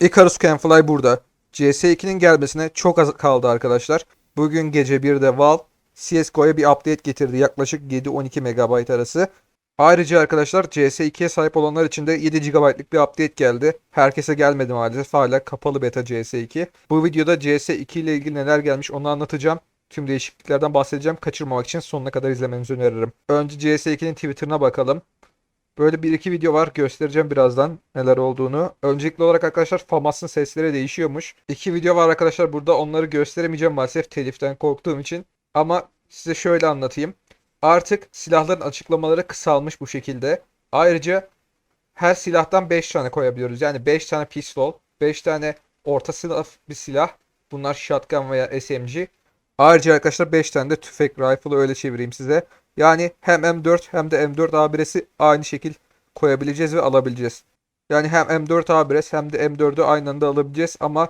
Icarus Can Fly burada. CS2'nin gelmesine çok az kaldı arkadaşlar. Bugün gece 1'de Valve CSGO'ya bir update getirdi. Yaklaşık 7-12 MB arası. Ayrıca arkadaşlar CS2'ye sahip olanlar için de 7 GB'lık bir update geldi. Herkese gelmedi maalesef. Hala kapalı beta CS2. Bu videoda CS2 ile ilgili neler gelmiş onu anlatacağım. Tüm değişikliklerden bahsedeceğim. Kaçırmamak için sonuna kadar izlemenizi öneririm. Önce CS2'nin Twitter'ına bakalım. Böyle bir iki video var göstereceğim birazdan neler olduğunu. Öncelikli olarak arkadaşlar FAMAS'ın sesleri değişiyormuş. İki video var arkadaşlar burada onları gösteremeyeceğim maalesef teliften korktuğum için. Ama size şöyle anlatayım. Artık silahların açıklamaları kısalmış bu şekilde. Ayrıca her silahtan 5 tane koyabiliyoruz. Yani 5 tane pistol, 5 tane orta sınıf bir silah. Bunlar shotgun veya SMG. Ayrıca arkadaşlar 5 tane de tüfek rifle öyle çevireyim size. Yani hem M4 hem de M4 A1S'i aynı şekil koyabileceğiz ve alabileceğiz. Yani hem M4 A1S hem de M4'ü aynı anda alabileceğiz ama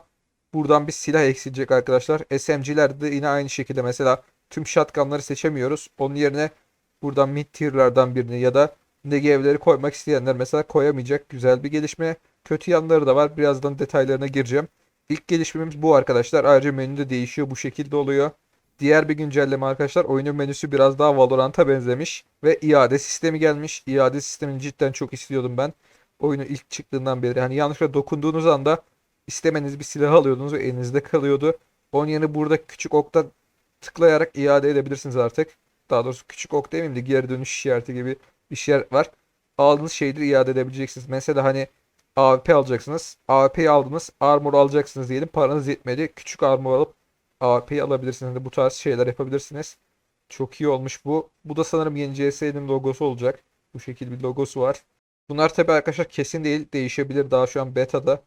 buradan bir silah eksilecek arkadaşlar. SMG'lerde de yine aynı şekilde mesela tüm shotgunları seçemiyoruz. Onun yerine buradan mid tier'lardan birini ya da Negev'leri koymak isteyenler mesela koyamayacak. Güzel bir gelişme. Kötü yanları da var. Birazdan detaylarına gireceğim. İlk gelişmemiz bu arkadaşlar. Ayrıca menü de değişiyor. Bu şekilde oluyor. Diğer bir güncelleme arkadaşlar oyunun menüsü biraz daha Valorant'a benzemiş ve iade sistemi gelmiş. İade sistemini cidden çok istiyordum ben. Oyunu ilk çıktığından beri. Hani yanlışlıkla dokunduğunuz anda istemeniz bir silah alıyordunuz ve elinizde kalıyordu. Onun yerine burada küçük okta tıklayarak iade edebilirsiniz artık. Daha doğrusu küçük ok demeyeyim de geri dönüş işareti gibi bir işaret var. Aldığınız şeyleri iade edebileceksiniz. Mesela hani AWP alacaksınız. AWP'yi aldınız. Armor alacaksınız diyelim. Paranız yetmedi. Küçük armor alıp AWP'yi alabilirsiniz. de Bu tarz şeyler yapabilirsiniz. Çok iyi olmuş bu. Bu da sanırım yeni CS'nin logosu olacak. Bu şekilde bir logosu var. Bunlar tabi arkadaşlar kesin değil. Değişebilir. Daha şu an beta'da.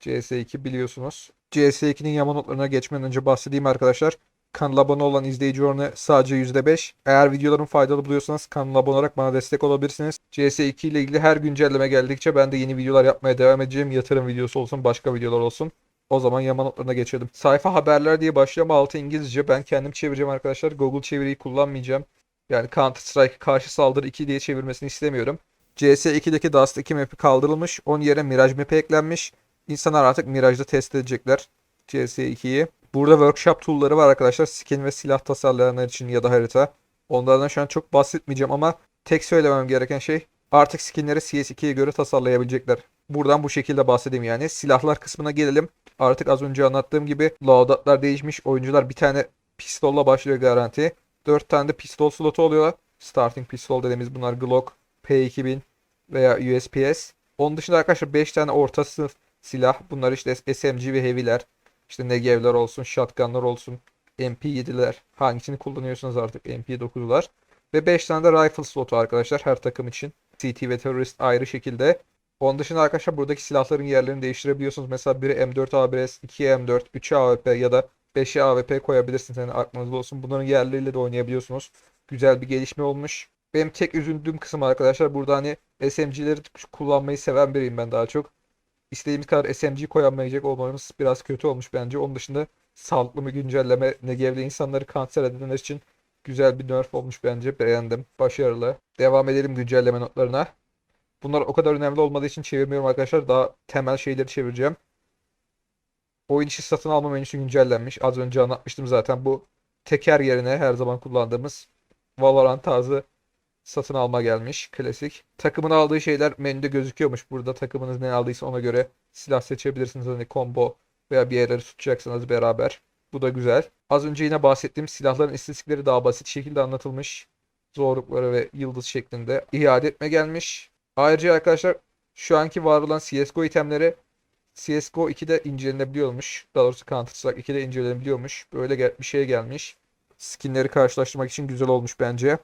CS2 biliyorsunuz. CS2'nin yama notlarına geçmeden önce bahsedeyim arkadaşlar. Kanala abone olan izleyici oranı sadece %5. Eğer videolarım faydalı buluyorsanız kanala abone olarak bana destek olabilirsiniz. CS2 ile ilgili her güncelleme geldikçe ben de yeni videolar yapmaya devam edeceğim. Yatırım videosu olsun, başka videolar olsun. O zaman yama notlarına geçelim. Sayfa haberler diye başlıyor ama altı İngilizce. Ben kendim çevireceğim arkadaşlar. Google çeviriyi kullanmayacağım. Yani Counter Strike karşı saldırı 2 diye çevirmesini istemiyorum. CS2'deki Dust 2 map'i kaldırılmış. Onun yerine Mirage map'i eklenmiş. İnsanlar artık Mirage'da test edecekler CS2'yi. Burada workshop tool'ları var arkadaşlar. Skin ve silah tasarlayanlar için ya da harita. Onlardan şu an çok bahsetmeyeceğim ama tek söylemem gereken şey artık skinleri CS2'ye göre tasarlayabilecekler. Buradan bu şekilde bahsedeyim yani. Silahlar kısmına gelelim. Artık az önce anlattığım gibi loadoutlar değişmiş. Oyuncular bir tane pistolla başlıyor garanti. 4 tane de pistol slotu oluyor. Starting pistol dediğimiz bunlar Glock, P2000 veya USPS. Onun dışında arkadaşlar 5 tane orta sınıf silah. Bunlar işte SMG ve Heavy'ler. İşte Negev'ler olsun, Shotgun'lar olsun, MP7'ler. Hangisini kullanıyorsanız artık MP9'lar. Ve 5 tane de rifle slotu arkadaşlar her takım için. CT ve terörist ayrı şekilde. Onun dışında arkadaşlar buradaki silahların yerlerini değiştirebiliyorsunuz. Mesela biri M4 ABS, 2 M4, 3 AWP ya da 5 AWP koyabilirsiniz. Yani aklınızda olsun. Bunların yerleriyle de oynayabiliyorsunuz. Güzel bir gelişme olmuş. Benim tek üzüldüğüm kısım arkadaşlar burada hani SMG'leri kullanmayı seven biriyim ben daha çok. İstediğimiz kadar SMG koyamayacak olmamız biraz kötü olmuş bence. Onun dışında sağlıklı bir güncelleme Negev'de insanları kanser edenler için güzel bir nerf olmuş bence. Beğendim. Başarılı. Devam edelim güncelleme notlarına. Bunlar o kadar önemli olmadığı için çevirmiyorum arkadaşlar. Daha temel şeyleri çevireceğim. Oyun içi satın alma menüsü güncellenmiş. Az önce anlatmıştım zaten. Bu teker yerine her zaman kullandığımız Valorant tarzı satın alma gelmiş. Klasik. Takımın aldığı şeyler menüde gözüküyormuş. Burada takımınız ne aldıysa ona göre silah seçebilirsiniz. Hani combo veya bir yerleri tutacaksınız beraber. Bu da güzel. Az önce yine bahsettiğim silahların istatistikleri daha basit şekilde anlatılmış. Zorlukları ve yıldız şeklinde. İade etme gelmiş. Ayrıca arkadaşlar şu anki var olan CSGO itemleri CSGO 2'de incelenebiliyormuş. Daha doğrusu Counter Strike 2'de incelenebiliyormuş. Böyle bir şey gelmiş. Skinleri karşılaştırmak için güzel olmuş bence.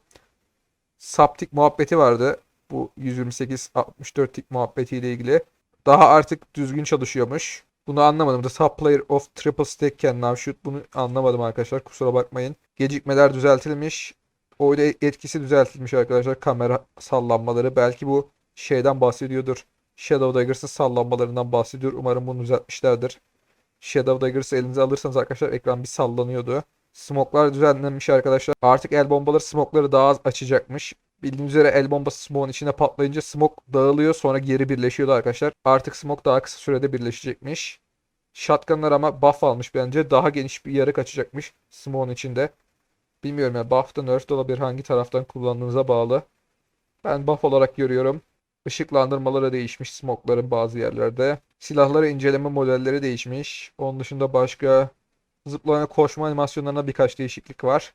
Saptik muhabbeti vardı. Bu 128-64 tik muhabbetiyle ilgili. Daha artık düzgün çalışıyormuş. Bunu anlamadım. The Sub Player of Triple Stack Can Now Shoot. Bunu anlamadım arkadaşlar. Kusura bakmayın. Gecikmeler düzeltilmiş. Oyunda etkisi düzeltilmiş arkadaşlar. Kamera sallanmaları. Belki bu şeyden bahsediyordur. Shadow Daggers'ın sallanmalarından bahsediyor. Umarım bunu düzeltmişlerdir. Shadow Daggers'ı elinize alırsanız arkadaşlar ekran bir sallanıyordu. Smoklar düzenlenmiş arkadaşlar. Artık el bombaları smokları daha az açacakmış. Bildiğiniz üzere el bombası smoke'un içine patlayınca smoke dağılıyor sonra geri birleşiyordu arkadaşlar. Artık smoke daha kısa sürede birleşecekmiş. Shotgunlar ama buff almış bence. Daha geniş bir yarık açacakmış smoke'un içinde. Bilmiyorum ya buff da nerf olabilir hangi taraftan kullandığınıza bağlı. Ben buff olarak görüyorum. Işıklandırmaları değişmiş smoke'ların bazı yerlerde. Silahları inceleme modelleri değişmiş. Onun dışında başka zıplama koşma animasyonlarına birkaç değişiklik var.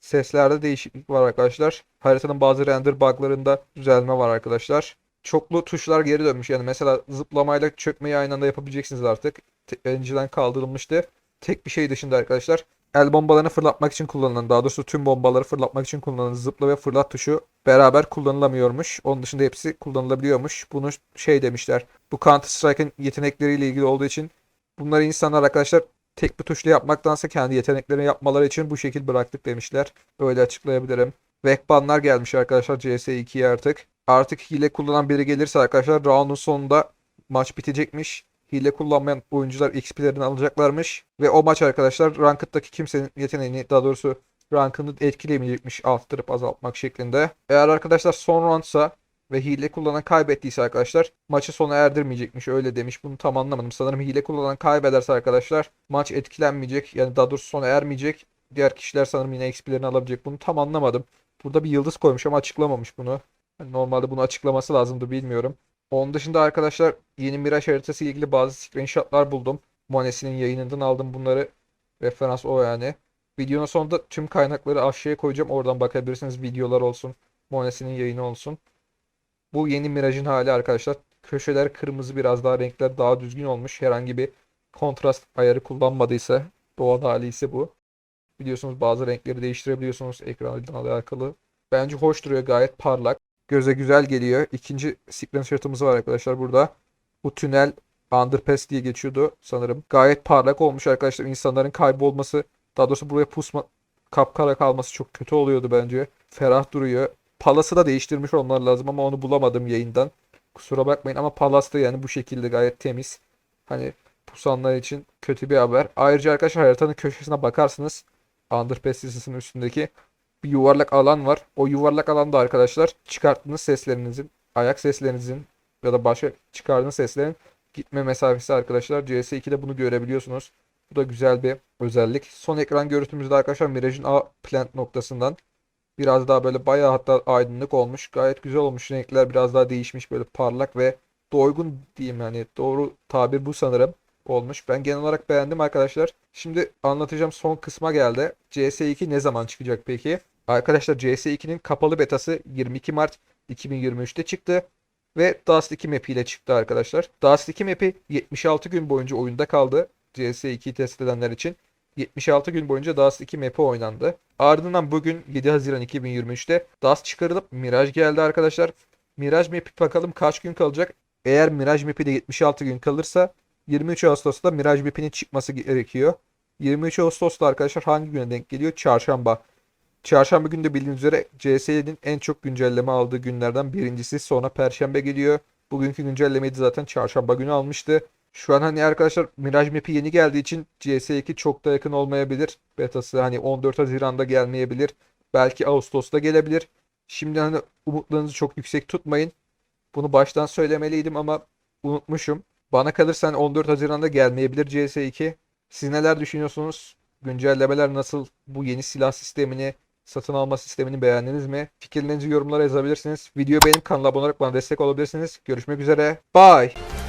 Seslerde değişiklik var arkadaşlar. Haritanın bazı render bug'larında düzelme var arkadaşlar. Çoklu tuşlar geri dönmüş. Yani mesela zıplamayla çökmeyi aynı anda yapabileceksiniz artık. Önceden kaldırılmıştı. Tek bir şey dışında arkadaşlar. El bombalarını fırlatmak için kullanılan, daha doğrusu tüm bombaları fırlatmak için kullanılan zıpla ve fırlat tuşu beraber kullanılamıyormuş. Onun dışında hepsi kullanılabiliyormuş. Bunu şey demişler. Bu Counter Strike'ın yetenekleriyle ilgili olduğu için bunları insanlar arkadaşlar tek bir tuşla yapmaktansa kendi yeteneklerini yapmaları için bu şekil bıraktık demişler. Öyle açıklayabilirim. Vekbanlar gelmiş arkadaşlar CS2'ye artık. Artık hile kullanan biri gelirse arkadaşlar round'un sonunda maç bitecekmiş. Hile kullanmayan oyuncular XP'lerini alacaklarmış. Ve o maç arkadaşlar Ranked'daki kimsenin yeteneğini daha doğrusu rankını etkileyemeyecekmiş arttırıp azaltmak şeklinde. Eğer arkadaşlar son roundsa ve hile kullanan kaybettiyse arkadaşlar maçı sona erdirmeyecekmiş öyle demiş. Bunu tam anlamadım. Sanırım hile kullanan kaybederse arkadaşlar maç etkilenmeyecek. Yani daha doğrusu sona ermeyecek. Diğer kişiler sanırım yine XP'lerini alabilecek. Bunu tam anlamadım. Burada bir yıldız koymuş ama açıklamamış bunu. Hani normalde bunu açıklaması lazımdı bilmiyorum. Onun dışında arkadaşlar yeni Mirage haritası ile ilgili bazı screenshotlar buldum. Monesi'nin yayınından aldım bunları. Referans o yani. Videonun sonunda tüm kaynakları aşağıya koyacağım. Oradan bakabilirsiniz. Videolar olsun. Monesi'nin yayını olsun. Bu yeni Mirage'in hali arkadaşlar. Köşeler kırmızı biraz daha renkler daha düzgün olmuş. Herhangi bir kontrast ayarı kullanmadıysa doğal hali ise bu. Biliyorsunuz bazı renkleri değiştirebiliyorsunuz ekranla alakalı. Bence hoş duruyor gayet parlak. Göze güzel geliyor. İkinci screenshot'ımız var arkadaşlar burada. Bu tünel underpass diye geçiyordu sanırım. Gayet parlak olmuş arkadaşlar. İnsanların kaybolması daha doğrusu buraya pusma kapkara kalması çok kötü oluyordu bence. Ferah duruyor. Palas'ı da değiştirmiş olmaları lazım ama onu bulamadım yayından. Kusura bakmayın ama Palas da yani bu şekilde gayet temiz. Hani pusanlar için kötü bir haber. Ayrıca arkadaşlar haritanın köşesine bakarsınız. Underpass listesinin üstündeki bir yuvarlak alan var. O yuvarlak alanda arkadaşlar çıkarttığınız seslerinizin, ayak seslerinizin ya da başka çıkardığınız seslerin gitme mesafesi arkadaşlar. CS2'de bunu görebiliyorsunuz. Bu da güzel bir özellik. Son ekran görüntümüzde arkadaşlar Mirage'in A plant noktasından biraz daha böyle bayağı hatta aydınlık olmuş. Gayet güzel olmuş. Renkler biraz daha değişmiş böyle parlak ve doygun diyeyim yani doğru tabir bu sanırım olmuş. Ben genel olarak beğendim arkadaşlar. Şimdi anlatacağım son kısma geldi. CS2 ne zaman çıkacak peki? Arkadaşlar CS2'nin kapalı betası 22 Mart 2023'te çıktı. Ve Dust 2 map ile çıktı arkadaşlar. Dust 2 map'i 76 gün boyunca oyunda kaldı. CS2'yi test edenler için. 76 gün boyunca Dust 2 map'i oynandı. Ardından bugün 7 Haziran 2023'te Dust çıkarılıp Mirage geldi arkadaşlar. Mirage map'i bakalım kaç gün kalacak. Eğer Mirage map'i de 76 gün kalırsa 23 Ağustos'ta Mirage map'inin çıkması gerekiyor. 23 Ağustos'ta arkadaşlar hangi güne denk geliyor? Çarşamba. Çarşamba günü de bildiğiniz üzere CS'nin en çok güncelleme aldığı günlerden birincisi. Sonra Perşembe geliyor. Bugünkü güncellemeyi de zaten çarşamba günü almıştı. Şu an hani arkadaşlar Mirage Map'i yeni geldiği için CS2 çok da yakın olmayabilir. Betası hani 14 Haziran'da gelmeyebilir. Belki Ağustos'ta gelebilir. Şimdi hani umutlarınızı çok yüksek tutmayın. Bunu baştan söylemeliydim ama unutmuşum. Bana kalırsa hani 14 Haziran'da gelmeyebilir CS2. Siz neler düşünüyorsunuz? Güncellemeler nasıl? Bu yeni silah sistemini, satın alma sistemini beğendiniz mi? Fikirlerinizi yorumlara yazabilirsiniz. Videoyu beğenip kanala abone olarak bana destek olabilirsiniz. Görüşmek üzere. Bye.